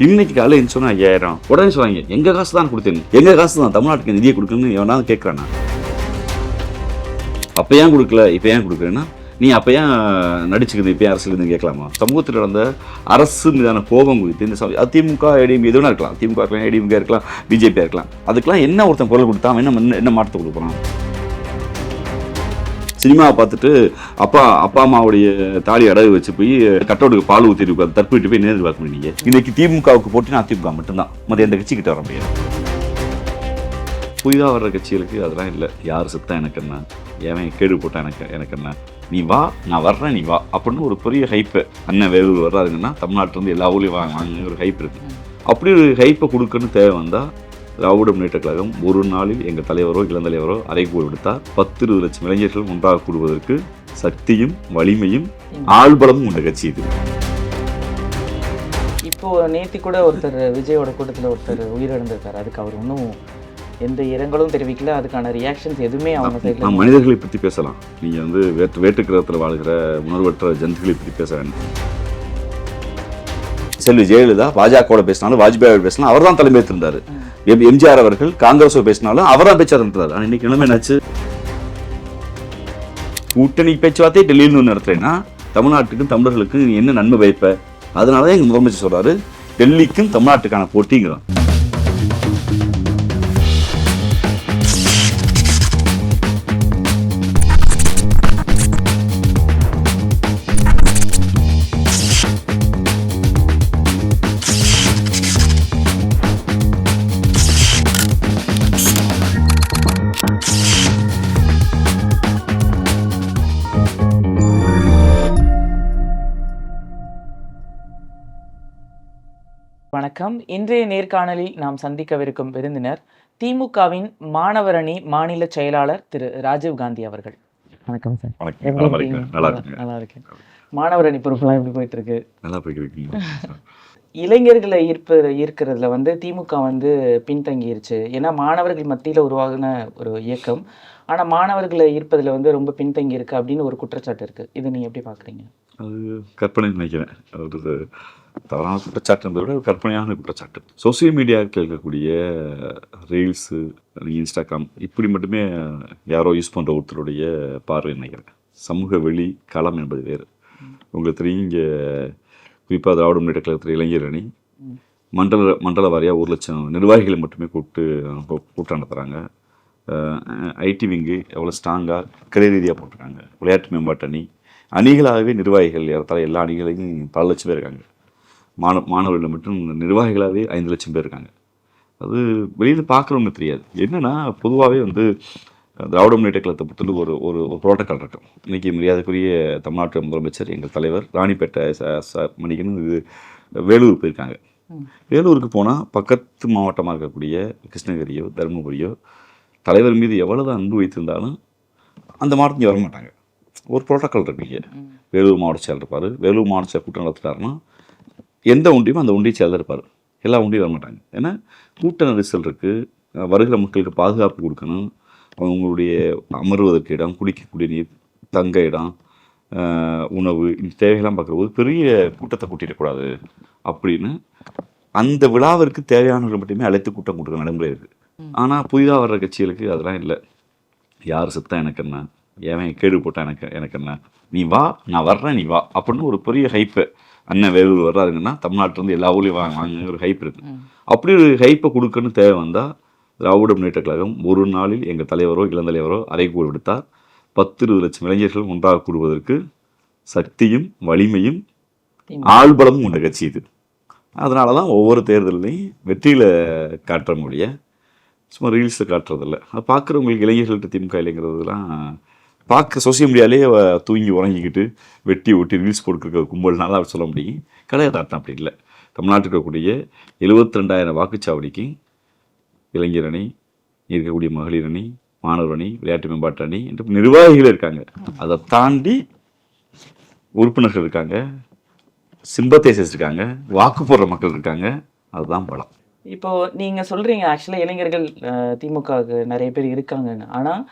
இன்னைக்கு காலையில் என்ன சொன்னா ஐயாயிரம் உடனே சொன்னாங்க எங்க காசு தான் கொடுத்தேன் எங்க காசு தான் தமிழ்நாட்டுக்கு நிதியை கொடுக்கணும்னு எவனாவது கேட்கறான்? அப்ப ஏன் கொடுக்கல? இப்ப ஏன் கொடுக்குறேன்னா நீ அப்ப ஏன் நடிச்சுக்குது? இப்ப ஏன் அரசியல் இருந்து கேட்கலாமா? சமூகத்தில் நடந்த அரசு மீதான கோபம் குறித்து இந்த சம- அதிமுக ஏடிஎம் எதுவும் இருக்கலாம். திமுக இருக்கலாம் ஏடிஎம்கே இருக்கலாம் பிஜேபி இருக்கலாம். அதுக்கெல்லாம் என்ன ஒருத்தன் குரல் கொடுத்தா அவன் என்ன என்ன மாற்றத்தை கொடுக்குறான் சினிமாவை பார்த்துட்டு அப்பா அப்பா அம்மாவுடைய தாலி அடகு வச்சு போய் கட்டோடுக்கு பால் ஊற்றி இருக்காது தற்கொலை போய் நேரில் பார்க்க முடியுங்க. இன்னைக்கு திமுகவுக்கு போட்டினா அதிமுக மட்டும்தான். மற்ற எந்த கட்சி கிட்ட வர முடியாது. புதிதாக வர்ற கட்சிகளுக்கு அதெல்லாம் இல்லை. யார் செத்தா எனக்கு என்ன? ஏன் கேடு போட்டா எனக்கு எனக்கு என்ன? நீ வா நான் வர்றேன் நீ வா அப்படின்னு ஒரு பெரிய ஹைப்பு அண்ணன் வேலூர் வர்றாருங்கன்னா தமிழ்நாட்டிலேருந்து எல்லா ஊர்லேயும் வாங்க வாங்க ஒரு ஹைப் இருக்கு. அப்படி ஒரு ஹைப்பை கொடுக்கணும்னு தேவை வந்தால் திராவிட முன்னேற்ற கழகம் ஒரு நாளில் எங்கள் தலைவரோ இளந்தலைவரோ அறைகூர் விடுத்தார் பத்து இருபது லட்சம் இளைஞர்கள் ஒன்றாக கூடுவதற்கு சக்தியும் வலிமையும் ஆள்பலமும் உள்ள கட்சி இது. இப்போ நேத்தி கூட ஒருத்தர் விஜயோட கூட்டத்தில் ஒருத்தர் உயிரிழந்திருக்காரு. அதுக்கு அவர் ஒன்றும் எந்த இரங்கலும் தெரிவிக்கல. அதுக்கான ரியாக்ஷன்ஸ் எதுவுமே அவங்க மனிதர்களை பற்றி பேசலாம். நீங்கள் வந்து வேற்று வேற்றுக்கிரகத்தில் வாழ்கிற உணர்வற்ற ஜந்துக்களை பற்றி பேச வேண்டாம். செல்வி ஜெயலலிதா பாஜகவோட பேசினாலும் வாஜ்பாயோட பேசினாலும் அவர் தான் தலைமை இருந்தார் எம்ஜிஆர் அவர்கள் காங்கிரஸ் பேசினாலும் அவர் தான் பேச்சாளர் ஆனால் இன்னைக்கு நிலைமை என்னாச்சு? கூட்டணி பேச்சுவார்த்தை டெல்லியில் ஒன்று நடத்துறேன்னா தமிழ்நாட்டுக்கும் தமிழர்களுக்கும் நீ என்ன நன்மை வைப்ப அதனால தான் எங்கள் முதலமைச்சர் சொல்றாரு டெல்லிக்கும் தமிழ்நாட்டுக்கான போட்டிங்கிறான். வணக்கம். இன்றைய நேர்காணலில் நாம் சந்திக்கவிருக்கும் விருந்தினர் திமுகவின் மாணவரணி மாநில செயலாளர் திரு ராஜீவ் காந்தி அவர்கள். வணக்கம் சார். நல்லா இருக்கீங்க? இருக்கேன். மாணவரணி பொறுப்புலாம் எப்படி போயிட்டு இருக்கு நல்லா போய்க்கிறீங்க இளைஞர்களை ஈர்ப்பு ஈர்க்கிறதுல வந்து திமுக வந்து பின்தங்கிருச்சு. ஏன்னா மாணவர்கள் மத்தியில் உருவாகின ஒரு இயக்கம். ஆனால் மாணவர்களை ஈர்ப்பதில் வந்து ரொம்ப பின்தங்கி இருக்கு அப்படின்னு ஒரு குற்றச்சாட்டு இருக்கு. இதை நீங்க எப்படி பார்க்குறீங்க அது கற்பனை நினைக்கிறேன். தவறான குற்றச்சாட்டுன்றதை விட கற்பனையான குற்றச்சாட்டு. சோசியல் மீடியாவுக்கு இருக்கக்கூடிய ரீல்ஸு இன்ஸ்டாகிராம் இப்படி மட்டுமே யாரோ யூஸ் பண்ணுற ஒருத்தருடைய பார்வை நினைக்கிறேன் சமூக வெளி களம் என்பது வேறு. உங்களுக்கு தெரியும் இங்கே குறிப்பாக திராவிட முன்னேற்ற கழகத்தில் இளைஞர் அணி மண்டல மண்டல வாரியாக ஒரு லட்சம் நிர்வாகிகளை மட்டுமே கூப்பிட்டு கூட்டம் நடத்துகிறாங்க ஐடி விங்கு எவ்வளோ ஸ்ட்ராங்காக கலை ரீதியாக போட்டிருக்காங்க. விளையாட்டு மேம்பாட்டு அணி. அணிகளாகவே நிர்வாகிகள் ஏறத்தாழ எல்லா அணிகளையும் பல லட்சம் பேர் இருக்காங்க. மாண மாணவர்கள் மட்டும் நிர்வாகிகளாகவே ஐந்து லட்சம் பேர் இருக்காங்க. அது வெளியில் பார்க்குறவங்க தெரியாது. என்னன்னா பொதுவாகவே வந்து திராவிட முன்னேற்ற கழகத்தை பொறுத்தவரை ஒரு ஒரு ஒரு புரோட்டோக்கால் இருக்கும். இன்றைக்கி மரியாதைக்குரிய தமிழ்நாட்டு முதலமைச்சர் எங்கள் தலைவர் ராணிப்பேட்டை ச மணிக்கன் இது வேலூர் போயிருக்காங்க. வேலூருக்கு போனால் பக்கத்து மாவட்டமாக இருக்கக்கூடிய கிருஷ்ணகிரியோ தருமபுரியோ தலைவர் மீது எவ்வளவு அன்பு வைத்திருந்தாலும் அந்த மாவட்டத்துக்கு வர மாட்டாங்க. ஒரு புரோட்டோக்கால் இருக்கு இங்கே. வேலூர் மாவட்ட செயலர் இருப்பார். வேலூர் மாவட்ட செயலர் கூட்டம் நடத்துட்டாருன்னா எந்த ஒன்றியமோ அந்த ஒன்றிய செயலர் இருப்பார். எல்லா ஒன்றியும் வர மாட்டாங்க. ஏன்னா கூட்ட நெரிசல் இருக்குது வருகிற மக்களுக்கு பாதுகாப்பு கொடுக்கணும். அவங்களுடைய அமர்வதற்கு இடம் குடிக்கக்கூடிய நீர் தங்க இடம் உணவு இந்த தேவையெல்லாம் பார்க்கும்போது பெரிய கூட்டத்தை கூட்டிடக்கூடாது அப்படின்னு அந்த விழாவிற்கு தேவையானவர்கள் மட்டுமே அழைத்து கூட்டம் கொடுக்க நடைமுறை இருக்குது ஆனால் புதிதாக வர்ற கட்சிகளுக்கு அதெல்லாம் இல்லை. யார் செத்தா எனக்கு என்ன? ஏன் கேடு போட்டா எனக்கு எனக்கு என்ன? நீ வா நான் வர்றேன் நீ வா அப்படின்னு ஒரு பெரிய ஹைப்பு அண்ணன் வேலூர் வர்றாருங்கன்னா தமிழ்நாட்டிலேருந்து எல்லா ஊர்லேயும் வாங்க வாங்க ஒரு ஹைப் இருக்கு. அப்படி ஒரு ஹைப்பை கொடுக்கணும்னு தேவை வந்தால் திராவிட முன்னேற்ற கழகம் ஒரு நாளில் எங்கள் தலைவரோ இளந்தலைவரோ அறைகூர் விடுத்தார். பத்து இருபது லட்சம் இளைஞர்கள் ஒன்றாக கூடுவதற்கு சக்தியும் வலிமையும் ஆள்பலமும் உள்ள கட்சி இது. அதனால தான் ஒவ்வொரு தேர்தலையும் வெற்றியில் காட்டுற மொழிய சும்மா ரீல்ஸில் காட்டுறதில்ல. அது பார்க்குறவங்களுக்கு இளைஞர்கள்ட்ட திமுக இல்லைங்கிறதுலாம் பார்க்க சோசியல் மீடியாலே தூங்கி உறங்கிக்கிட்டு வெட்டி ஒட்டி ரீல்ஸ் போட்டுருக்க கும்பல்னால அவர் சொல்ல முடியும். கிடையாது அப்படி இல்லை. தமிழ்நாட்டில் இருக்கக்கூடிய எழுபத்தி ரெண்டாயிரம் வாக்குச்சாவடிக்கு இளைஞர் அணி இருக்கக்கூடிய மகளிர் அணி மாணவர் அணி விளையாட்டு மேம்பாட்டு அணி என்று நிர்வாகிகள் இருக்காங்க. அதை தாண்டி உறுப்பினர்கள் இருக்காங்க. சிம்பத்தேசஸ் இருக்காங்க வாக்கு போடுற மக்கள் இருக்காங்க. அதுதான் பலம். இப்போ நீங்கள் சொல்றீங்க ஆக்சுவலாக இளைஞர்கள் அஹ், திமுகவுக்கு நிறைய பேர் இருக்காங்கன்னு ஆனால்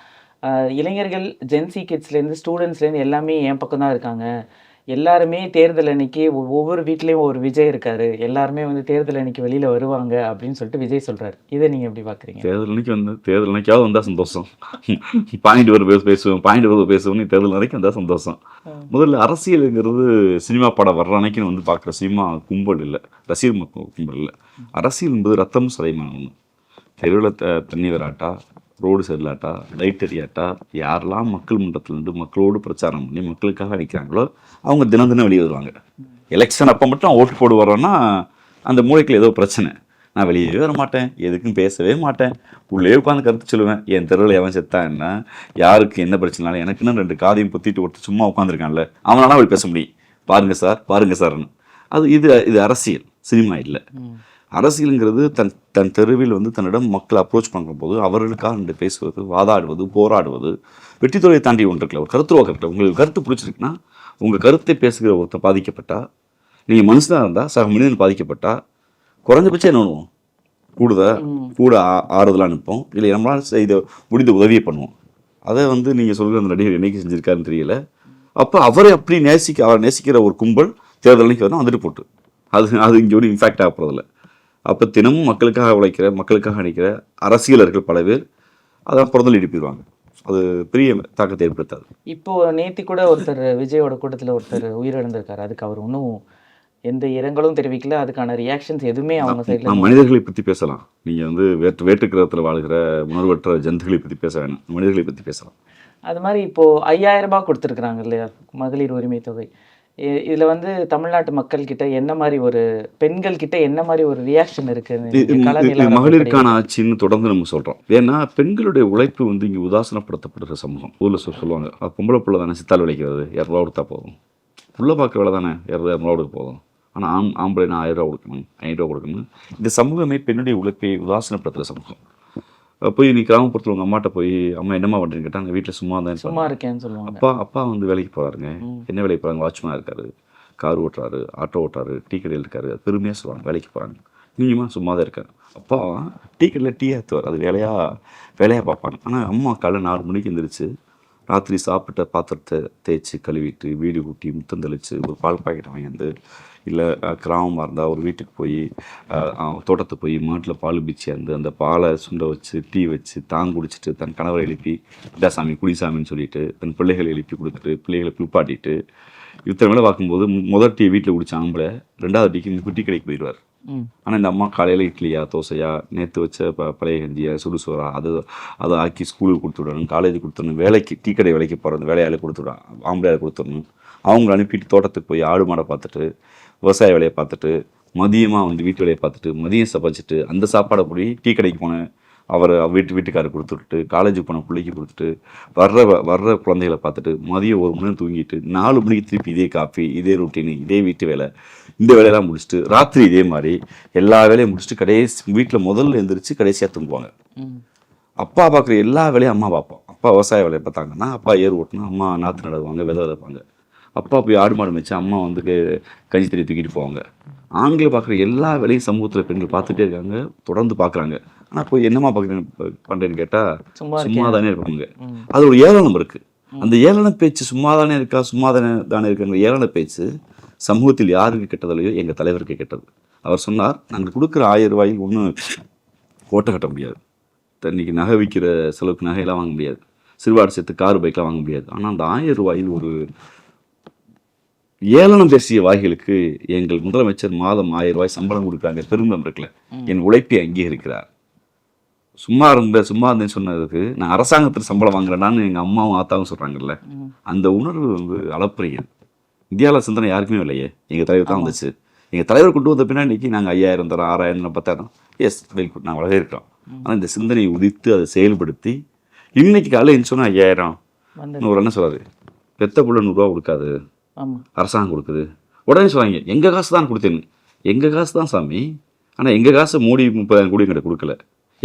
இளைஞர்கள் ஜென்சி கிட்ஸ்லேருந்து ஸ்டூடெண்ட்ஸ்லேருந்து எல்லாமே என் பக்கம் தான் இருக்காங்க. எல்லாருமே தேர்தல் அன்னைக்கு ஒவ்வொரு வீட்லயும் ஒரு விஜய் இருக்காரு. எல்லாருமே வந்து தேர்தல் அன்னைக்கு வெளியில வருவாங்க அப்படின்னு சொல்லிட்டு விஜய் சொல்றாரு. இதை நீங்க எப்படி பாக்குறீங்க? தேர்தல் அன்னைக்கு வந்து தேர்தல் அன்னைக்காவது வந்தால் சந்தோஷம். பாயிண்ட் ஒரு பேச பேசுவேன் பாயிண்ட் ஒரு பேசுவேன் நீ தேர்தல் அன்னைக்கு வந்தால் சந்தோஷம். முதல்ல அரசியலுங்கிறது சினிமா படம் வர்ற அன்னைக்கு வந்து பார்க்குற சினிமா கும்பல் இல்லை. ரசிகர் கும்பல் இல்லை. அரசியல் என்பது ரத்தம் சதைமான ஒன்று தெருவில் த தண்ணி வராட்டா ரோடு சரியில்லாட்டா லைட் எரியாட்டா யாரெல்லாம் மக்கள் மன்றத்திலேருந்து மக்களோடு பிரச்சாரம் பண்ணி மக்களுக்காக நிற்கிறாங்களோ அவங்க தினம் தினம் வெளியே வருவாங்க. எலெக்ஷன் அப்போ மட்டும் ஓட்டு போடு வரோன்னா அந்த மூளைக்குள்ள ஏதோ பிரச்சனை. நான் வெளியே வர மாட்டேன் எதுக்கும் பேசவே மாட்டேன். உள்ளே உட்காந்து கருத்து சொல்லுவேன் என் தெருவில் எவன் செத்தா என்ன? யாருக்கு என்ன பிரச்சனைனாலும் எனக்குன்னு ரெண்டு காதையும் பொத்திட்டு ஒருத்தர் சும்மா உட்காந்துருக்கான்ல அவனால அப்படி பேச முடியும். பாருங்க சார் பாருங்க சார்னு. அது இது இது அரசியல் சினிமா இல்லை. அரசியலுங்கிறது தன் தன் தெருவில் வந்து தன்னிடம் மக்கள் அப்ரோச் பண்ணும்போது அவர்களுக்காக நின்று பேசுவது வாதாடுவது போராடுவது வெற்றித்துறையை தாண்டி ஒன்று இருக்குல்ல ஒரு கருத்துருவாக்கம் இருக்குல்ல உங்களுக்கு கருத்து பிடிச்சிருக்குன்னா உங்கள் கருத்தை பேசுகிற ஒருத்தர் பாதிக்கப்பட்டா நீங்கள் மனுஷனாக இருந்தால் சக மனிதன் பாதிக்கப்பட்டா குறைஞ்சபட்சம் என்ன பண்ணுவோம்? கூடுதல் ம். கூட ஆ- ஆறுதலா நிற்போம். இல்லை நம்மளால் செய்த முடிந்த உதவியை பண்ணுவோம். அதை வந்து நீங்கள் சொல்கிற அந்த நடிகர் என்னைக்கு செஞ்சிருக்காருன்னு தெரியல. அப்போ அவரை அப்படி நேசிக்க அவர் நேசிக்கிற ஒரு கும்பல் தேர்தல் அன்னைக்கு வரணும் வந்துட்டு போட்டு. அது அது இங்கே ஒரு இன்ஃபேக்ட் ஆகப்படுறதில்ல அப்போ தினமும் மக்களுக்காக உழைக்கிற மக்களுக்காக நிற்கிற அரசியலர்கள் பல பேர் அதான் புறதல் எழுப்பிடுவாங்க. அது பெரிய தாக்கத்தை ஏற்படுத்தாது. இப்போ நேத்தி கூட ஒருத்தர் விஜயோட கூட்டத்துல ஒருத்தர் உயிரிழந்திருக்காரு. அதுக்கு அவர் ஒன்றும் எந்த இரங்கலும் தெரிவிக்கல. அதுக்கான ரியாக்ஷன்ஸ் எதுவுமே அவங்க சைட்ல மனிதர்களை பற்றி பேசலாம். நீங்கள் வந்து வேற்று வேற்று கிரகத்தில் வாழ்கிற உணர்வற்ற ஜந்துகளை பற்றி பேச வேணாம். மனிதர்களை பற்றி பேசலாம். அது மாதிரி இப்போ ஐயாயிரம் ரூபாய் கொடுத்துருக்குறாங்க இல்லையா மகளிர் உரிமை தொகை இதுல வந்து தமிழ்நாட்டு மக்கள் கிட்ட என்ன மாதிரி ஒரு பெண்கள் கிட்ட என்ன மாதிரி ஒரு ரியாக்ஷன் இருக்கு மகளிருக்கான ஆட்சின்னு தொடர்ந்து நம்ம சொல்றோம். ஏன்னா பெண்களுடைய உழைப்பு வந்து இங்க உதாசனப்படுத்தப்படுற சமூகம். ஊர்ல சொல் சொல்லுவாங்க "அது பொம்பளை பிள்ளை தானே சித்தால் விளைக்கிறது இரநூறுவா கொடுத்தா போதும். புள்ள பார்க்க வேலை தானே இரநூறு இரநூறுவா கொடுக்க போதும். ஆனா ஆம் ஆம்பளை நான் ஆயிரம் ரூபா கொடுக்கணும் ஐநூறுரூவா கொடுக்கணும் இந்த சமூகமே பெண்ணுடைய உழைப்பை உதாசனப்படுத்துற சமூகம். போய் நீ கிராமப்புறத்தில் உங்க அம்மாட்ட போய் அம்மா என்னம்மா பண்றீங்க? கேட்டா "நான் வீட்டில் சும்மா தான் சும்மா இருக்கேன்னு சொல்லுவாங்க. அப்பா அப்பா வந்து வேலைக்கு போறாருங்க. ம். என்ன வேலைக்கு போறாங்க வாட்ச்மேன் இருக்காரு. கார் ஓட்டுறாரு ஆட்டோ ஓட்டுறாரு டீ கடையில் இருக்காரு. அது பெருமையாக சொல்லுவாங்க வேலைக்கு போகிறாங்க நீங்கம்மா சும்மா தான் இருக்காரு. அப்பா டீ கடையில் டீ ஏற்றுவார் அது வேலையாக வேலையாக பார்ப்பாங்க. ஆனால் அம்மா காலைல நாலு மணிக்கு எந்திரிச்சு ராத்திரி சாப்பிட்ட பாத்திரத்தை தேய்ச்சி கழுவிட்டு வீடு கூட்டி முத்தம் தெளிச்சு ஒரு பால் பாக்கெட் வாங்கிட்டு இல்லை கிராமமாக இருந்தால் ஒரு வீட்டுக்கு போய் தோட்டத்துக்கு போய் மாட்டில் பால் பீச்சி இருந்து அந்த பாலை சுண்ட வச்சு டீ வச்சு தான் குடிச்சிட்டு தன் கணவரை எழுப்பி இதா சாமி குடி சாமின்னு சொல்லிட்டு தன் பிள்ளைகளை எழுப்பி கொடுத்துட்டு பிள்ளைகளை குளிப்பாட்டிட்டு இத்தனை வேலை பார்க்கும்போது முதல் டீ வீட்டில் குடிச்ச ஆம்பளை ரெண்டாவது டீக்கு குட்டி கடைக்கு போயிடுவார். ஆனால் இந்த அம்மா காலையில் இட்லியா தோசையா நேற்று வச்ச ப பழைய கஞ்சியா சுடுசோறா அது அதை ஆக்கி ஸ்கூலுக்கு கொடுத்து விடணும் காலேஜ் கொடுத்துடணும் வேலைக்கு டீ கடை வேலைக்கு போகிறது வேலையாளு கொடுத்து விடணும் ஆம்பளையாளு கொடுத்துடணும் அவங்கள அனுப்பிட்டு தோட்டத்துக்கு போய் ஆடு மாடை பார்த்துட்டு விவசாய வேலையை பார்த்துட்டு மதியமாக வந்து வீட்டு வேலையை பார்த்துட்டு மதியம் சமைச்சிட்டு அந்த சாப்பாடை போய் டீ கடைக்கு போனேன் அவரை வீட்டு வீட்டுக்காரர் கொடுத்துட்டு காலேஜுக்கு போன பிள்ளைக்கு கொடுத்துட்டு வர்ற வ- வர்ற குழந்தைகளை பார்த்துட்டு மதியம் ஒரு மணி நேரம் தூங்கிட்டு நாலு மணிக்கு திருப்பி இதே காஃபி இதே ரொட்டீனு இதே வீட்டு வேலை இந்த வேலையெல்லாம் முடிச்சுட்டு ராத்திரி இதே மாதிரி எல்லா வேலையும் முடிச்சுட்டு கடைசி வீட்டில் முதல்ல எந்திரிச்சு கடைசியாக தூங்குவாங்க. அப்பா பார்க்குற எல்லா வேலையும் அம்மா பார்ப்போம் அப்பா விவசாய வேலையை பார்த்தாங்கன்னா அப்பா ஏர் ஓட்டணும் அம்மா நாற்று நடுவாங்க விதை விதைப்பாங்க. அப்பா போய் ஆடு மாடு மேய்ச்சி அம்மா வந்து கஞ்சி தண்ணி தூக்கிட்டு போவாங்க. ஆண்களை பார்க்குற எல்லா வேலையும் சமூகத்தில் பெண்கள் பார்த்துட்டே இருக்காங்க தொடர்ந்து பார்க்குறாங்க. ஆனால் போய் என்னம்மா பார்க்குறேன் பண்ணுறேன்னு கேட்டால் சும்மா தானே இருப்பாங்க. அது ஒரு ஏளனம் இருக்கு. அந்த ஏளன பேச்சு சும்மா தானே இருக்கா சும்மா தானே தானே இருக்குங்கிற ஏளன பேச்சு சமூகத்தில் யாருக்கு கெட்டதில்லையோ எங்கள் தலைவருக்கு கெட்டது. அவர் சொன்னார் நாங்கள் கொடுக்குற ஆயிரம் ரூபாயில் ஒன்றும் ஓட்ட கட்ட முடியாது. இன்னைக்கு நகை விற்கிற செலவுக்கு நகையெல்லாம் வாங்க முடியாது. சிறுவாடு சேர்த்து கார் பைக்கெலாம் வாங்க முடியாது. ஆனால் அந்த ஆயிரம் ரூபாயில் ஒரு ஏளனம் பேசிய வாய்களுக்கு எங்கள் முதலமைச்சர் மாதம் ஆயிரம் ரூபாய் சம்பளம் கொடுக்குறாங்க. பெருமிதம் இருக்குல்ல. என் உழைப்பை அங்கீகரிக்கிறார் சும்மா இருந்த சும்மா இருந்தேன்னு சொன்னதுக்கு நான் அரசாங்கத்தில் சம்பளம் வாங்குறேனான்னு எங்கள் அம்மாவும் ஆத்தாவும் சொல்கிறாங்கல்ல. அந்த உணர்வு வந்து அளப்பரியது இந்தியாவில் சிந்தனை யாருக்குமே இல்லையே. எங்கள் தலைவர் தான் வந்துச்சு. எங்கள் தலைவர் கொண்டு வந்த பின்னாடி இன்னைக்கு நாங்கள் ஐயாயிரம் தரோம் ஆறாயிரம் பத்தாயிரம் எஸ் வெல் குட் நாங்கள் வரவேற்கிறோம் ஆனால் இந்த சிந்தனையை உதித்து அதை செயல்படுத்தி இன்னைக்கு காலையில் என்ன சொன்னால் ஐயாயிரம். இன்னொரு என்ன சொல்றாரு பெத்த புள்ள நூறுரூவா கொடுக்காது. அரசாங்கம் கொடுக்குது. உடனே சொல்றாங்க எங்கள் காசு தான் கொடுத்தேன்னு. எங்கள் காசு தான் சாமி? ஆனால் எங்கள் காசு மோடி முப்பதாயிரம் கோடி எங்கிட்ட கொடுக்கல.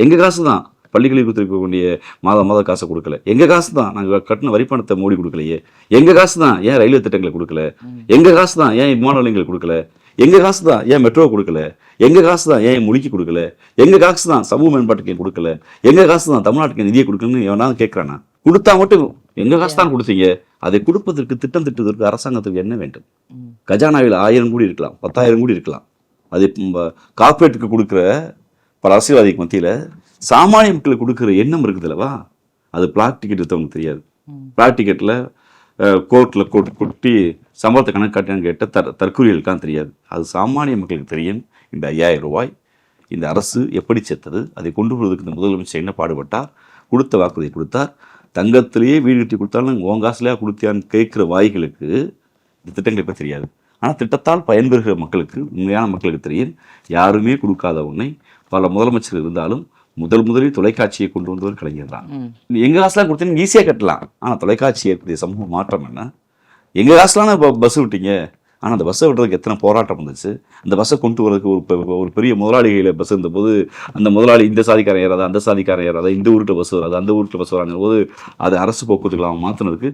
எங்கள் காசு தான் பள்ளிகளுக்கு கொடுத்துருக்க வேண்டிய மாதம் மாதம் காசை கொடுக்கல. எங்கள் காசு தான் நாங்கள் கட்டின வரி பணத்தை மோடி கொடுக்கலையே. எங்கள் காசு தான் ஏன் ரயில்வே திட்டங்களை கொடுக்கல? எங்கள் காசு தான் ஏன் விமான நிலையங்களுக்கு கொடுக்கல? எங்கள் காசு தான் ஏன் மெட்ரோ கொடுக்கல? எங்க காசு தான் ஏன் மொழிக்கு கொடுக்கல? எங்க காசு தான் சமூக மேம்பாட்டுக்கு கொடுக்கல? எங்க காசு தான் தமிழ்நாட்டுக்கு நிதியை கொடுக்கணும்னு எவனாவது கேட்கறானா? கொடுத்தா மட்டும் எங்க காசு தான் கொடுத்தீங்க? அதை கொடுப்பதற்கு திட்டம் திட்டுவதற்கு அரசாங்கத்துக்கு என்ன வேண்டும். கஜானாவில் ஆயிரம் கோடி இருக்கலாம் பத்தாயிரம் கோடி இருக்கலாம். அது கார்பரேட்டுக்கு கொடுக்குற பல அரசியல்வாதிக்கு மத்தியில் சாமானிய மக்களுக்கு கொடுக்குற எண்ணம் இருக்குதுல்லவா அது பிளாக் டிக்கெட் வித்தவங்களுக்கு தெரியாது. பிளாக் டிக்கெட்டில் கோர்ட்டில் கொட்டி சம்பளத்தை கணக்கு காட்டினான்னு கேட்ட தர் தற்கொலைகளுக்கெல்லாம் தெரியாது. அது சாமானிய மக்களுக்கு தெரியும். இந்த ஐயாயிரம் ரூபாய் இந்த அரசு எப்படி சேர்த்தது அதை கொண்டு வருவதற்கு இந்த முதலமைச்சர் என்ன பாடுபட்டார் கொடுத்த வாக்குறுதி கொடுத்தார் தங்கத்திலேயே வீடு கட்டி கொடுத்தாலும் உன் காசுலையா கொடுத்தியான்னு கேட்குற வாய்களுக்கு இந்த திட்டங்கள் இப்போ தெரியாது. ஆனால் திட்டத்தால் பயன்பெறுகிற மக்களுக்கு உண்மையான மக்களுக்கு தெரியும் யாருமே கொடுக்காத ஒன்றை பல முதலமைச்சர் இருந்தாலும் முதல் முதலில் தொலைக்காட்சியை கொண்டு வந்தவர் கலைஞர் தான். எங்கள் காசுலாம் கொடுத்தீங்கன்னா ஈஸியாக கட்டலாம். ஆனால் தொலைக்காட்சி ஏற்படுத்திய சமூக மாற்றம் என்ன? எங்கள் காசுலாம் இப்போ பஸ் விட்டீங்க? ஆனால் அந்த பஸ்ஸை விடுறதுக்கு எத்தனை போராட்டம் வந்துச்சு அந்த பஸ்ஸை கொண்டு வரதுக்கு ஒரு ஒரு பெரிய முதலாளிகளை பஸ் இருந்தபோது அந்த முதலாளி இந்த சாதிக்காரன் ஏறாது அந்த சாதிக்காரன் ஏறாது இந்த ஊர்கிட்ட பஸ் வராது அந்த ஊர்கிட்ட பஸ் வராங்கிற போது அது அரசு போக்குவரத்துக்கு அவன் மாற்றினதுக்கு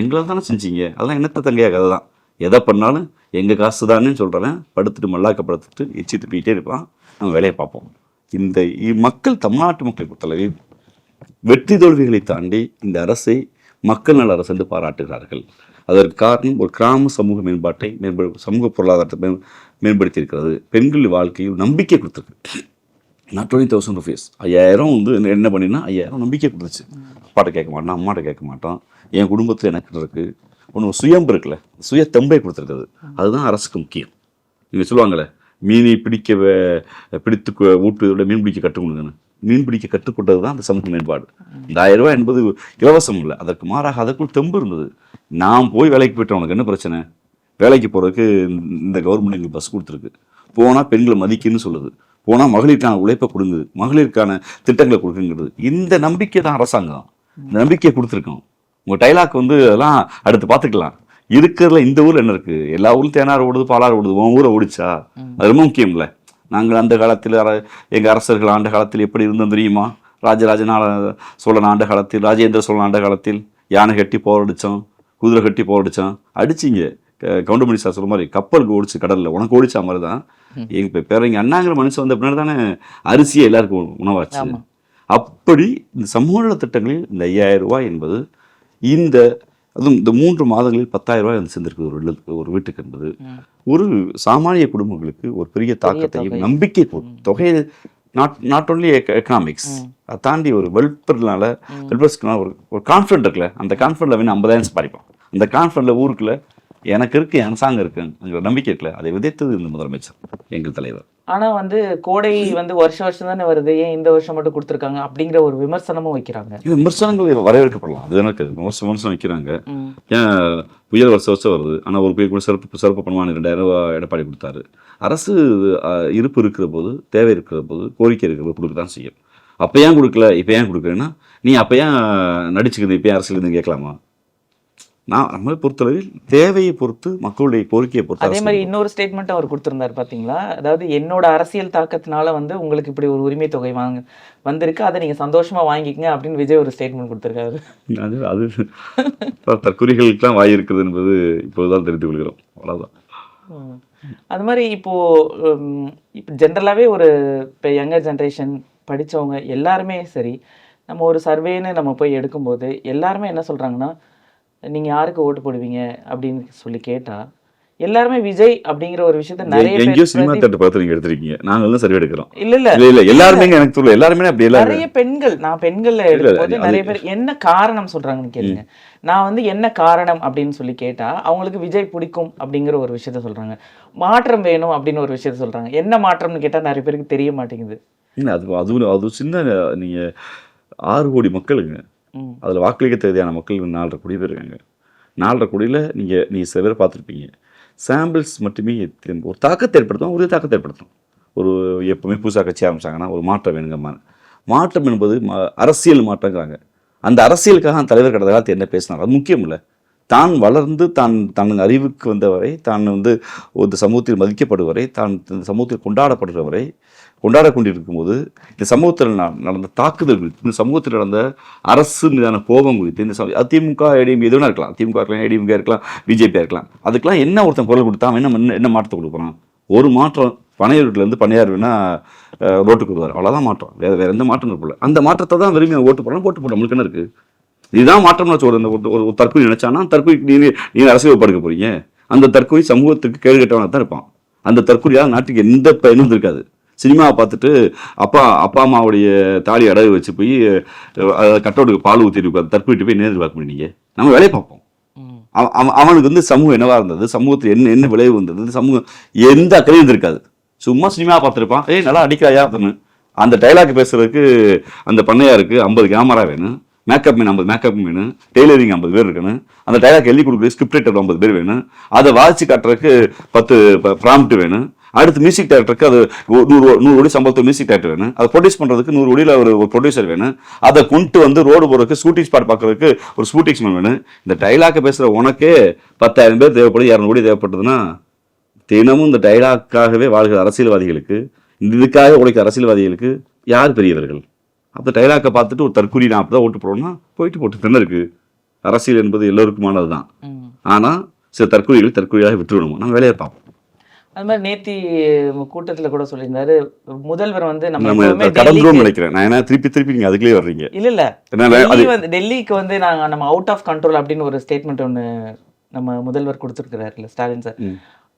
எங்களை தானே செஞ்சீங்க? அதெல்லாம் என்னத்த தங்கையா கதை தான். எதை பண்ணாலும் எங்கள் காசு தானே சொல்கிறவன் படுத்துட்டு மல்லாக்க படுத்துட்டு எச்சி துப்பிக்கிட்டே இருப்பான். நம்ம வேலையை பார்ப்போம். இந்த மக்கள் தமிழ்நாட்டு மக்களை பொறுத்தளவு வெற்றி தோல்விகளை தாண்டி இந்த அரசை மக்கள் நல அரசு என்று பாராட்டுகிறார்கள். அதற்கு காரணம் ஒரு கிராம சமூக மேம்பாட்டை மேம்படு சமூக பொருளாதாரத்தை மேம் மேம்படுத்தியிருக்கிறது. பெண்கள் வாழ்க்கையில் நம்பிக்கை கொடுத்துருக்கு. நாட் டுவெண்ட்டி தௌசண்ட் ருபீஸ் ஐயாயிரம் வந்து என்ன- பண்ணினா ஐயாயிரம் நம்பிக்கை கொடுத்துச்சு. அப்பாட்ட கேட்க மாட்டான் அம்மாட்ட கேட்க மாட்டான். என் குடும்பத்தில் எனக்கு இருக்கு. ஒன்று சுயம்பு இருக்குல்ல சுய தெம்பை கொடுத்துருக்குது அதுதான் அரசுக்கு முக்கியம். நீங்கள் சொல்லுவாங்கள்ல மீனை பிடிக்க பிடித்து கு- ஊட்டுவதை மீன் பிடிக்க கற்றுக் கொடுங்கன்னு. மீன் பிடிக்க கற்றுக்கொண்டது தான் அந்த சமூக மேம்பாடு. இந்த ஆயிரம் ரூபாய் என்பது இலவசம் இல்லை. அதற்கு மாறாக அதற்குள் தெம்பு இருந்தது. நான் போய் வேலைக்கு போயிட்டேன். உனக்கு என்ன பிரச்சனை? வேலைக்கு போகிறதுக்கு இந்த கவர்மெண்ட் எங்களுக்கு பஸ் கொடுத்துருக்கு. போனால் பெண்களை மதிக்குன்னு சொல்லுது. போனால் மகளிருக்கான உழைப்பை கொடுங்குது மகளிருக்கான திட்டங்களை கொடுக்குங்கிறது. இந்த நம்பிக்கை தான் அரசாங்கம். இந்த நம்பிக்கையை கொடுத்துருக்கோம். உங்கள் டைலாக் வந்து அதெல்லாம் அடுத்து பார்த்துக்கலாம். இருக்கிறதுல இந்த ஊரில் என்ன இருக்குது எல்லா ஊரும் தேனார் ஓடுது பாலார் ஓடுது. உன் ஊரை ஓடிச்சா? அது ரொம்ப முக்கியம்ல. நாங்கள் அந்த காலத்தில் எங்கள் அரசர்கள் ஆண்ட காலத்தில் எப்படி இருந்தோம் தெரியுமா? ராஜராஜன் சோழன் ஆண்ட காலத்தில் ராஜேந்திர சோழன் ஆண்ட காலத்தில் யானை கட்டி போரடிச்சோம் குதிரை கட்டி போரடிச்சோம் அடிச்சிங்க. கவுண்டமணி சார் சொல்ற மாதிரி கப்பலுக்கு ஓடிச்சு கடலில். உனக்கு ஓடிச்சா மாதிரி தான் எங்கள் அண்ணாங்கிற மனுஷன் வந்த பின்னாடி தானே அரிசியை எல்லாருக்கும் உணவாச்சு. அப்படி இந்த சமூக திட்டங்களில் இந்த ஐயாயிரம் ரூபாய் என்பது இந்த அதுவும் இந்த மூன்று மாதங்களில் பத்தாயிரம் ரூபாய் வந்து சேர்ந்திருக்கு ஒரு ஒரு வீட்டுக்கு என்பது. ஒரு சாமானிய குடும்பங்களுக்கு ஒரு பெரிய தாக்கத்தையும் தொகை. நம்பிக்கை தொகையை நாட் நாட் ஓன்லி எக்கனாமிக்ஸ் அதை தாண்டி ஒரு வெல்பர்னால வெல்பர்ஸ்க்குனால ஒரு ஒரு கான்ஃபிடென்ட் இருக்குல்ல அந்த கான்ஃபிடென்ட்ல வேணும் ஐம்பதாயிரம் சம்பாதிப்போம். அந்த கான்ஃபிடென்ட்ல ஊருக்குள்ள எனக்கு இருக்கு அரசாங்கம் இருக்குங்கிற நம்பிக்கை இருக்குல்ல அதை விதைத்தது இந்த முதலமைச்சர் எங்கள் தலைவர். ஆனா வந்து கோடை வந்து வருஷம் வருஷம் தானே வருது. ஏன் இந்த வருஷம் மட்டும் கொடுத்துருக்காங்க? அப்படிங்கிற ஒரு விமர்சனமும் வைக்கிறாங்க. விமர்சனங்கள் வரவேற்கப்படலாம். அது எனக்கு விமர்சனம் விமர்சனம் வைக்கிறாங்க. ஏன் புயல் வருஷம் வருஷம் வருது. ஆனால் ஒரு புயல் கூட சிறப்பு சிறப்பு பண்ணுவான்னு ரெண்டாயிரம் ரூபாய் எடப்பாடி கொடுத்தாரு. அரசு இருப்பு இருக்கிற போது தேவை இருக்கிற போது கோரிக்கை இருக்கிற போது கொடுக்க தான் செய்யும். அப்போ ஏன் கொடுக்கல? இப்போ ஏன் கொடுக்குறேன்னா நீ அப்போ ஏன் நடிச்சுக்கிறது இப்போ ஏன் அரசியல் இருந்து கேட்கலாமா? நான் நம்மளை பொறுத்தளவில் தேவையை பொறுத்து மக்களுடைய கோரிக்கையை பொறுத்து அதே மாதிரி இன்னொரு ஸ்டேட்மெண்ட் அவர் கொடுத்திருந்தாரு பாத்தீங்களா? அதாவது என்னோட அரசியல் தாக்கத்தினால வந்து உங்களுக்கு இப்படி ஒரு உரிமை தொகை வாங்க வந்திருக்கு. அதை நீங்க சந்தோஷமா வாங்கிக்கங்க அப்படின்னு விஜய் ஒரு ஸ்டேட்மெண்ட் கொடுத்திருக்காரு. அது அது தற்கொலைகளுக்கெல்லாம் வாய் இருக்குது என்பது இப்போதுதான் தெரிந்து கொள்கிறோம். அவ்வளோதான். அது மாதிரி இப்போ உம், இப்போ ஜென்ரலாகவே ஒரு இப்போ யங்கர் ஜென்ரேஷன் படிச்சவங்க எல்லாருமே சரி நம்ம ஒரு சர்வேன்னு நம்ம போய் எடுக்கும்போது எல்லாருமே என்ன சொல்றாங்கன்னா நீங்க யாருக்கு ஓட்டு போடுவீங்க அப்படின்னு சொல்லி கேட்டா எல்லாருமே விஜய் அப்படிங்கிற ஒரு விஷயத்த நிறைய எங்கேயோ சினிமா தேட்டர் பார்த்து நீங்க எடுத்திருக்கீங்க. நாங்கள் தான் சர்வே எடுக்கிறோம். இல்ல இல்ல. இல்ல இல்ல எல்லாருமே எனக்கு சொல்ல எல்லாருமே அப்படி எல்லாம் நிறைய பெண்கள் நான் பெண்கள்ல இல்ல, எடுக்கும்போது நிறைய பேர் என்ன காரணம் சொல்றாங்கன்னு கேளுங்க. நான் வந்து என்ன காரணம் அப்படின்னு சொல்லி கேட்டா அவங்களுக்கு விஜய் பிடிக்கும் அப்படிங்கிற ஒரு விஷயத்த சொல்றாங்க. மாற்றம் வேணும் அப்படின்னு ஒரு விஷயத்த சொல்றாங்க. என்ன மாற்றம்னு கேட்டா நிறைய பேருக்கு தெரிய மாட்டேங்குது. இல்லை அது அது அது சின்ன நீங்க ஆறு கோடி மக்களுங்க. அதில் வாக்களிக்க தேவையான மக்கள் நாலரை கோடி பேர் இருக்காங்க. நாலரை கோடியில் நீங்கள் நீங்கள் சில பேர் பார்த்துருப்பீங்க. சாம்பிள்ஸ் மட்டுமே ஒரு தாக்கத்தை ஏற்படுத்தும் ஒரே தாக்கத்தை ஏற்படுத்தும். ஒரு எப்போவுமே புதுசாக கட்சி ஆரம்பிச்சாங்கன்னா ஒரு மாற்றம் வேணுங்கம்மா மாற்றம் என்பது ம- அரசியல் மாற்றங்கிறாங்க. அந்த அரசியலுக்காக அந்த தலைவர் கடந்த காலத்தில் என்ன பேசினார்? அது முக்கியம் இல்லை. தான் வளர்ந்து தான் தன் அறிவுக்கு வந்தவரை தான் வந்து ஒரு சமூகத்தில் மதிக்கப்படுவரை தான் இந்த சமூகத்தில் கொண்டாடப்படுறவரை கொண்டாட கொண்டிருக்கும் போது இந்த சமூகத்தில் ந- நடந்த தாக்குதல் குறித்து இந்த சமூகத்தில் நடந்த அரசு மீதான கோபம் குறித்து இந்த அதிமுக ஏடிஎம் எதுவும் இருக்கலாம். திமுக இருக்கலாம் ஏடிஎம்கே இருக்கலாம் பிஜேபியாக இருக்கலாம். அதுக்கெல்லாம் என்ன ஒருத்தன் குரல் கொடுத்தா அவன் என்ன என்ன- மாற்றம் மாற்றத்தை கொடுக்குறான் ஒரு மாற்றம் பனையூர்லேருந்து வீட்டிலேருந்து பணியார் வேணா அஹ், ரோட்டுக்கு வருவார். அவ்வளோதான் மாற்றம். வேறு வேறு எந்த மாற்றம் இருக்கல அந்த மாற்றத்தை தான் விரும்பி அவன் ஓட்டு போடலாம் ஓட்டு போட நம்மளுக்கு என்ன இருக்குது இதுதான் மாற்றம்னு வச்சு ஒரு இந்த ஒரு- ஒரு தற்கொலை நினச்சானா தற்கொலை நீங்கள் நீங்கள் அரசியல் படுக்க போகிறீங்க அந்த தற்கொலை சமூகத்துக்கு கேடு கட்டவனாக தான் இருப்பான். அந்த தற்கொலையால் நாட்டுக்கு எந்த பயனும் இருக்காது. சினிமாவை பார்த்துட்டு அப்பா அப்பா அம்மாவுடைய தாலி அடகு வச்சு போய் கட்டோடுக்கு பால் ஊற்றிட்டு உட்காந்து தற்கொலை போய் என்ன எதிர்பார்க்க முடியும் நீங்க நம்ம வேலையை பார்ப்போம். அவனுக்கு வந்து சமூகம் என்னவா இருந்தது? சமூகத்தில் என்ன என்ன விளைவு வந்தது? சமூகம் எந்த அக்கறையும் இருந்திருக்காது. சும்மா சினிமா பார்த்துருப்பான். ஏய் நல்லா அடிக்கிறாயா? அப்படின்னு. அந்த டைலாக் பேசுறதுக்கு அந்த பண்ணையாருக்கு ஐம்பது கேமரா வேணும். மேக்கப் மேன் ஐம்பது மேக்கப் வேணும். டெய்லரிங் ஐம்பது பேர் இருக்கணும். அந்த டைலாக் எழுதி கொடுக்குறது ஸ்கிரிப்ட் ரைட்டர் ஐம்பது பேர் வேணும். அதை வாசிச்சு காட்டுறதுக்கு பத்து ப்ராம்ப்ட் வேணும். அடுத்து மியூசிக் டைரக்டருக்கு அது நூறு நூறு கோடி சம்பளத்துக்கு மியூசிக் டைரக்டர் வேணும். அதை ப்ரொடியூஸ் பண்ணுறதுக்கு நூறு கோடியில் ஒரு ஒரு ப்ரொடியூசர் வேணும். அதை கொண்டு வந்து ரோடு போகிறதுக்கு ஷூட்டிங் ஸ்பாட் பார்க்கறதுக்கு ஒரு ஷூட்டிங்ஸ் மேன் வேணும். இந்த டைலாக்கை பேசுகிற உனக்கே பத்தாயிரம் பேர் தேவைப்படுது இரநூறு கோடி தேவைப்படுதுன்னா தினமும் இந்த டைலாக்காகவே வாழ்கிற அரசியல்வாதிகளுக்கு இந்த இதுக்காக உழைக்கிற அரசியல்வாதிகளுக்கு யார் பெரியவர்கள்? அப்போ டைலாக்கை பார்த்துட்டு ஒரு தற்கொலை தான் ஓட்டு போடணும்னா போயிட்டு போட்டு தானே இருக்கு. அரசியல் என்பது எல்லோருக்குமானது தான். ஆனால் சில தற்கொலைகள் தற்கொலையாக விட்டுவிடணும் நம்ம வேலையை பார்ப்போம். அது மாதிரி நேத்தி கூட்டத்துல கூட சொல்லியிருந்தாரு. முதல்வர் வந்து நம்ம கடந்துரும் நினைக்கிறேன். நான் ஏன்னா திருப்பி திருப்பி நீங்கள் அதுக்குள்ளே வர்றீங்க. இல்ல இல்ல. டெல்லிக்கு வந்து நாங்க நம்ம அவுட் ஆஃப் கண்ட்ரோல் அப்படின்னு ஒரு ஸ்டேட்மெண்ட் ஒன்னு நம்ம முதல்வர் கொடுத்துருக்கிறாருல ஸ்டாலின் சார்.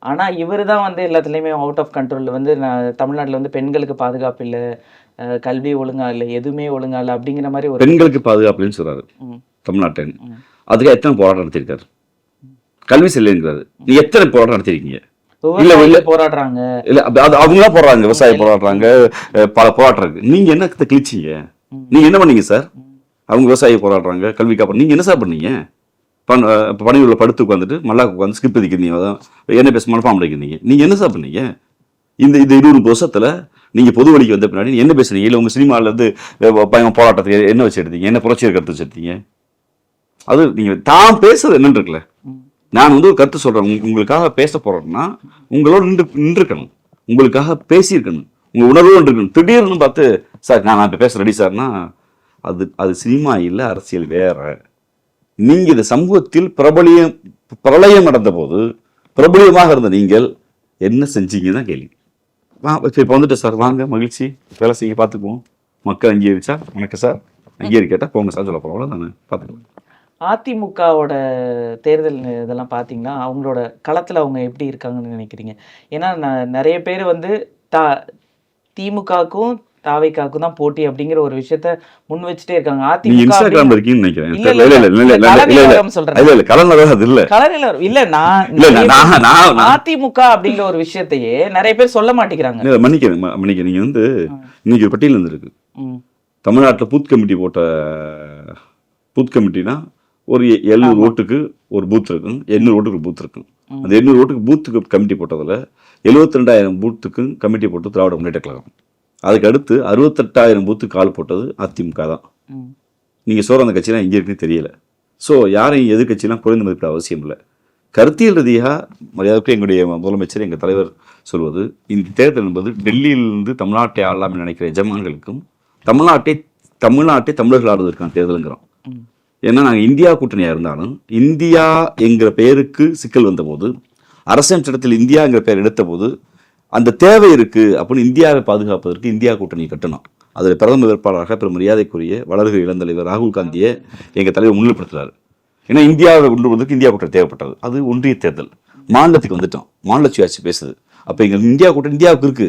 ஆனா இவர் தான் வந்து எல்லாத்துலயுமே அவுட் ஆஃப் கண்ட்ரோல் வந்து நான் தமிழ்நாட்டுல வந்து பெண்களுக்கு பாதுகாப்பு இல்ல கல்வி ஒழுங்கா இல்ல எதுவுமே ஒழுங்கா இல்ல அப்படிங்கிற மாதிரி ஒரு பெண்களுக்கு பாதுகாப்புலன்னு சொல்றாரு ம். தமிழ்நாட்டின். அதுக்கு எத்தனை போராட்டம் நடத்தியிருக்காரு? கல்வி செல்லுங்கிறாரு. நீ எத்தனை போராட்டம் நடத்திருக்கீங்க இல்ல, விவசாயிகள் போராடுறாங்க. இல்ல அது அவங்க தான் போடுறாங்க விவசாய போராடுறாங்க பல போராட்டம் இருக்கு. நீங்க என்ன கிழிச்சீங்க. நீங்க என்ன பண்ணீங்க சார். அவங்க விவசாயி போராடுறாங்க கல்வி காப்பா நீங்க என்ன சார் பண்ணீங்க? பண் பணியுள்ள படுத்து உட்காந்துட்டு மல்லாக்கு உட்காந்து ஸ்கிப் அடிக்கிறீங்க என்ன பேச மனப்பாம் அடிக்கிறீங்க நீங்க என்ன சார் பண்ணீங்க? இந்த இந்த இருபது வருஷத்துல நீங்க பொது வழிக்கு வந்த பின்னாடி என்ன பேசுறீங்க இல்ல உங்க சினிமால இருந்து போராட்டத்துக்கு என்ன வச்சு எடுத்தீங்க? என்ன புரட்சி கருத்து வச்சு எடுத்தீங்க? அது நீங்க தான் பேசுறது என்னன்னு இருக்குல்ல. நான் வந்து ஒரு கருத்து சொல்கிறேன் உங்களுக்காக பேச போகிறேன்னா உங்களோட நின்று நின்றுக்கணும். உங்களுக்காக பேசியிருக்கணும். உங்கள் உணர்வு இருக்கணும் திடீர்னு பார்த்து சார் நான் இப்போ பேச ரெடி சார்னா அது அது சினிமா இல்லை அரசியல் வேற. நீங்கள் இந்த சமூகத்தில் பிரபலியம் பிரளயம் நடந்த போது பிரபலியமாக இருந்த நீங்கள் என்ன செஞ்சீங்க தான் கேள்வி. வா இப்போ வந்துட்டேன் சார் வாங்க மகிழ்ச்சி. வேலை செய்ய பார்த்துக்குவோம். மக்கள் அங்கீகரிச்சா வணக்கம் சார் அங்கீகரி கேட்டால் போங்க சார் சொல்ல போகிறோம் நான் பார்த்துக்குவோம் அதிமுகவோட தேர்தல் இதெல்லாம் பார்த்தீங்கன்னா அவங்களோட களத்தில் அவங்க எப்படி இருக்காங்கன்னு நினைக்கிறீங்க? ஏன்னா ந- நிறைய பேர் வந்து தா திமுகவுக்கும் தாவைக்காவுக்கும் தான் போட்டி அப்படிங்கிற ஒரு விஷயத்த முன் வச்சுட்டே இருக்காங்க. அதிமுக இன்ஸ்டாகிராம்ல இருக்கீங்கன்னு நினைக்கிறேன். இல்ல, இல்ல இல்ல இல்ல இல்ல இல்ல கலர் இல்ல இல்ல நிலவரம் சொல்றேன். இல்ல இல்ல கலர் நிலவரம் அது இல்ல. கலர் நிலவரம். இல்ல நான் நான் நான் நான். அதிமுக அப்படிங்கிற ஒரு விஷயத்தையே நிறைய பேர் சொல்ல மாட்டேங்கிறாங்க. இல்ல, மன்னிக்கிறேன் மன்னிக்கிறேன். நீங்க வந்து இன்னைக்கு ஒரு பட்டியல் இருந்திருக்கு ம், தமிழ்நாட்டுல பூத் கமிட்டி போட்ட பூத் கமிட்டினா ஒரு எழுநூறு ஓட்டுக்கு ஒரு பூத் இருக்கும். எண்ணூறு ஓட்டுக்கு ஒரு பூத் இருக்கும். அந்த எண்ணூறு ஓட்டுக்கு பூத்துக்கு கமிட்டி போட்டதுல எழுபத்தி ரெண்டாயிரம் பூத்துக்கு கமிட்டி போட்டு திராவிட முன்னேற்ற கழகம். அதுக்கு அடுத்து அறுபத்தெட்டாயிரம் பூத்துக்கு கால் போட்டது அதிமுக தான். நீங்கள் சொல்கிற அந்த கட்சிலாம் எங்கே இருக்குன்னு தெரியல. ஸோ யாரையும் எதிர்கட்சியெல்லாம் குறைந்த மதிப்பிட அவசியம் இல்லை. கருத்தியல் ரீதியாக மரியாதைக்கு எங்களுடைய முதலமைச்சர் எங்கள் தலைவர் சொல்வது இந்த தேர்தல் என்பது டெல்லியிலிருந்து தமிழ்நாட்டை ஆளலாம்னு நினைக்கிற எஜமான்களுக்கும் தமிழ்நாட்டை தமிழ்நாட்டை தமிழர்கள் ஆடுவதற்கான தேர்தலுங்கிறோம் ஏன்னா நாங்கள் இந்தியா கூட்டணியாக இருந்தாலும் இந்தியா என்கிற பெயருக்கு சிக்கல் வந்தபோது அரசியல் சட்டத்தில் இந்தியாங்கிற பெயர் எடுத்தபோது அந்த தேவை இருக்குது அப்படின்னு இந்தியாவை பாதுகாப்பதற்கு இந்தியா கூட்டணி கட்டணும். அதில் பிரதம வேட்பாளராக பெரும் மரியாதைக்குரிய வளர்கு இளந்தலைவர் ராகுல் காந்தியை எங்கள் தலைவர் முன்னிலைப்படுத்துறாரு. ஏன்னா இந்தியாவை கொண்டு வந்ததுக்கு இந்தியா கூட்டணி தேவைப்பட்டது. அது ஒன்றிய தேர்தல். மாநிலத்துக்கு வந்துட்டோம். மாநில சுயாட்சி பேசுது. அப்போ எங்கள் இந்தியா கூட்டணி இந்தியாவுக்கு இருக்கு.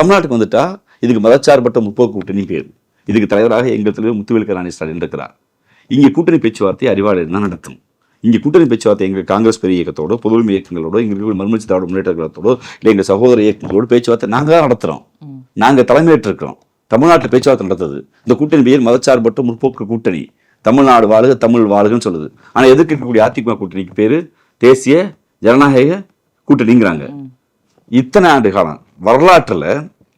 தமிழ்நாட்டுக்கு வந்துட்டா இதுக்கு மதச்சார்பட்ட முற்போக்கு கூட்டணி பேர். இதுக்கு தலைவராக எங்கள் தலைவர் முத்துவேல் கருணாநிதி ஸ்டாலின் இருக்கிறார். இங்கே கூட்டணி பேச்சுவார்த்தை அறிவாளர் தான் நடத்தும் இங்கே கூட்டணி பேச்சுவார்த்தை எங்கள் காங்கிரஸ் பெரிய இயக்கத்தோட பொதுவுரிமை இயக்கங்களோட எங்கள் இருக்கிற மறுமலர்ச்சி திராவிட முன்னேற்ற கழகத்தோட இல்லை எங்கள் சகோதர இயக்கங்களோட பேச்சுவார்த்தை நாங்கள் தான் நடத்துகிறோம். நாங்கள் தலைமையேற்றிருக்கிறோம் தமிழ்நாட்டில் பேச்சுவார்த்தை நடத்துது. இந்த கூட்டணி பெயர் மதச்சார்பற்ற முற்போக்கு கூட்டணி. தமிழ்நாடு வாழுக தமிழ் வாழுகன்னு சொல்லுது. ஆனால் எதிர்க்க இருக்கக்கூடிய அதிமுக கூட்டணிக்கு பேர்? தேசிய ஜனநாயக கூட்டணிங்கிறாங்க. இத்தனை ஆண்டு காலம் வரலாற்றில்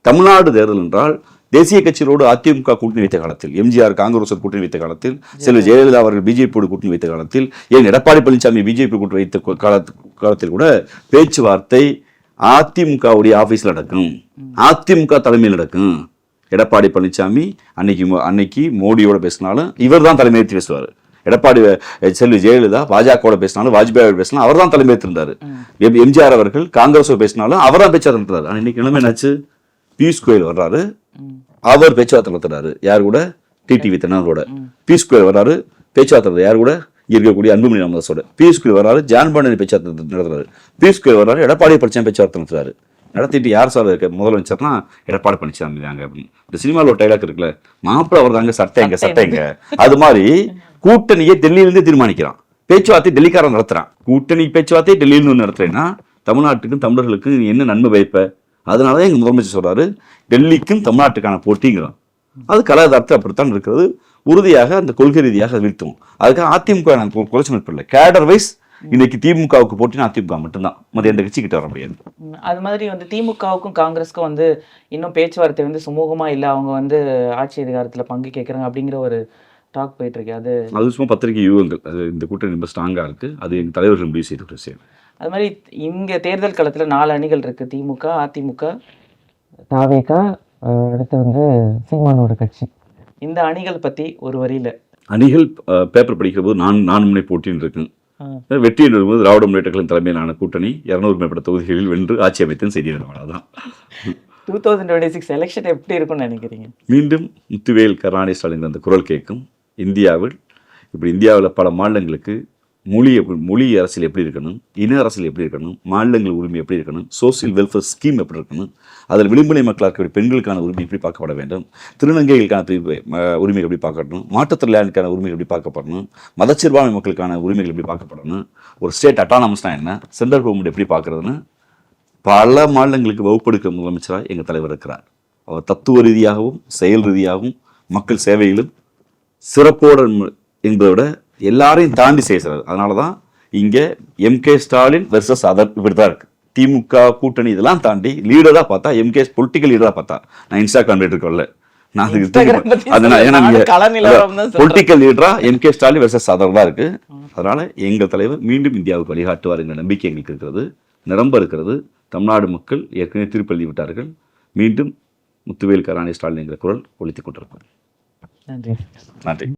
தமிழ்நாடு தேர்தல் என்றால் தேசிய கட்சிகளோடு அதிமுக கூட்டணி வைத்த காலத்தில் எம்ஜிஆர் காங்கிரஸ் கூட்டணி வைத்த காலத்தில் செல்வி ஜெயலலிதா அவர்கள் பிஜேபியோடு கூட்டணி வைத்த காலத்தில் ஏன் எடப்பாடி பழனிசாமி பிஜேபி கூட்டணி வைத்த காலத்தில் கூட பேச்சுவார்த்தை அதிமுகவுடைய ஆபீஸ்ல நடக்கும். அதிமுக தலைமையில் நடக்கும். எடப்பாடி பழனிசாமி அன்னைக்கு அன்னைக்கு மோடியோட பேசினாலும் இவர் தான் தலைமையேற்றி பேசுவார். எடப்பாடி செல்வி ஜெயலலிதா பாஜகவோட பேசினாலும் வாஜ்பாயோட பேசினாலும் அவர் தான் தலைமை இருந்தார் எம் எம்ஜிஆர் அவர்கள் காங்கிரஸோட பேசினாலும் அவர் தான் பேச்சாளர் இருந்தார் ஆனால் இன்னைக்கு நிலைமை என்னாச்சு? பியூஷ் கோயல் வர்றாரு. அவர் பேச்சுவார்த்தை நடத்துறாரு. யார் கூட? டிடிவி தினகரோட பியூஷ் கோயல் வர்றாரு பேச்சுவார்த்தை. யார் கூட? இருக்கக்கூடிய அன்புமணி ராமதாஸோட. பியூஷ் கோயல் வர்றாரு ஜான் பாண்டியன் பேச்சுவார்த்தை நடத்துறாரு. பியூஷ் கோயல் வர்றாரு எடப்பாடி பழனிசாமி பேச்சுவார்த்தை நடத்துறாரு. நடத்திட்டு யார் சார் இருக்க முதலமைச்சர்னா எடப்பாடி பழனிசாமி தாங்க. அப்படின்னு இந்த சினிமாவில் ஒரு டைலாக் இருக்குல்ல. மாப்பிள்ள அவர் தாங்க சட்டை எங்க சட்டை எங்க அது மாதிரி கூட்டணியை டெல்லியிலிருந்து தீர்மானிக்கிறான். பேச்சுவார்த்தை டெல்லிக்காரன் நடத்துறான். கூட்டணி பேச்சுவார்த்தை டெல்லியிலிருந்து நடத்துறேன்னா தமிழ்நாட்டுக்கும் தமிழர்களுக்கும் என்ன நன்மை வைப்ப அதனால தான் எங்க முதலமைச்சர் சொல்றாரு டெல்லிக்கும் தமிழ்நாட்டுக்கான போட்டிங்கிறோம் அது கலாதாரத்தை அப்படித்தான் இருக்கிறது. உறுதியாக அந்த கொள்கை ரீதியாக வீழ்த்தும். அதுக்காக அதிமுக நான் கு- குறைச்சு மதிப்பில்லை கேடர் வைஸ் இன்னைக்கு திமுகவுக்கு போட்டினா அதிமுக மட்டும்தான். மற்ற எந்த கட்சி கிட்ட வர முடியாது. அது மாதிரி வந்து திமுகவுக்கும் காங்கிரஸ்க்கும் வந்து இன்னும் பேச்சுவார்த்தை வந்து சுமூகமா இல்ல. அவங்க வந்து ஆட்சி அதிகாரத்துல பங்கு கேட்கறாங்க அப்படிங்கிற ஒரு டாக் போயிட்டு இருக்கு. அது அது சும்மா பத்திரிகை யூகங்கள். அது இந்த கூட்டணி ரொம்ப ஸ்ட்ராங்காக இருக்கு. அது எங்கள் தலைவர்கள் முடிவு செய்து விஷயம் அது மாதிரி இங்க தேர்தல் களத்துல நாலு அணிகள் இருக்கு. திமுக அதிமுக. தாவேகா அடுத்து வந்து சீமானோட கட்சி. இந்த அணிகள் பத்தி ஒரு வரியில. அணிகள் பேப்பர் படிக்கிற போது நான் நான் முனை போட்டின்னு இருக்கு ஆ. வெற்றி என்பது திராவிட முன்னேற்றங்களின் தலைமையிலான கூட்டணி இருநூறு மேற்பட்ட தொகுதிகளில் வென்று ஆட்சி அமைத்தேன். செய்தி வரும் அவ்வளவுதான். Two thousand twenty six election எப்படி இருக்கும்னு நினைக்கிறீங்க? மீண்டும் முத்துவேல் கருணாநிதி ஸ்டாலின் அந்த குரல் கேட்கும். இந்தியாவில் இப்படி இந்தியாவில் பல மாநிலங்களுக்கு மொழி எப்படி மொழி அரசியல் எப்படி இருக்கணும் இன அரசியல் எப்படி இருக்கணும் மாநிலங்கள் உரிமை எப்படி இருக்கணும் சோசியல் வெல்ஃபேர் ஸ்கீம் எப்படி இருக்கணும் அதில் விளிம்புநிலை மக்களாக இருக்கக்கூடிய பெண்களுக்கான உரிமை எப்படி பார்க்கப்பட வேண்டும் திருநங்கைகளுக்கான உரிமை எப்படி பார்க்கணும் மாற்றுத்திறனாளிக்கான உரிமை எப்படி பார்க்கப்படணும் மதச்சிறுபான்மை மக்களுக்கான உரிமைகள் எப்படி பார்க்கப்படணும் ஒரு ஸ்டேட் அட்டானமஸ்னா என்ன சென்ட்ரல் கவர்மெண்ட் எப்படி பார்க்குறதுன்னு பல மாநிலங்களுக்கு வகுப்படுக்க முதலமைச்சராக எங்கள் தலைவர் இருக்கிறார். அவர் தத்துவ ரீதியாகவும் செயல் ரீதியாகவும் மக்கள் சேவையிலும் சிறப்போடு என்பதை விட எல்லாரையும் தாண்டி செய்கிறார் அதனால தான் இங்கே எம்கே ஸ்டாலின் வெர்சஸ் அதர் இப்படி தான் இருக்கு. திமுக கூட்டணி இதெல்லாம் தாண்டி லீடராக பார்த்தா எம்கே பொலிட்டிக்கல் லீடராக பார்த்தா. நான் இன்ஸ்டாகிராம் இருக்கல நான். பொலிட்டிக்கல் லீடரா எம்கே ஸ்டாலின் வெர்சஸ் அதர் தான் இருக்கு. அதனால எங்கள் தலைவர் மீண்டும் இந்தியாவுக்கு வழிகாட்டுவார் என்ற நம்பிக்கை எங்களுக்கு இருக்கிறது. நிரம்ப இருக்கிறது. தமிழ்நாடு மக்கள் ஏற்கனவே திருப்பள்ளி விட்டார்கள். மீண்டும் முத்துவேல் கருணாநிதி ஸ்டாலின் என்கிற குரல் ஒலித்துக் கொண்டிருக்கும். நன்றி. நன்றி.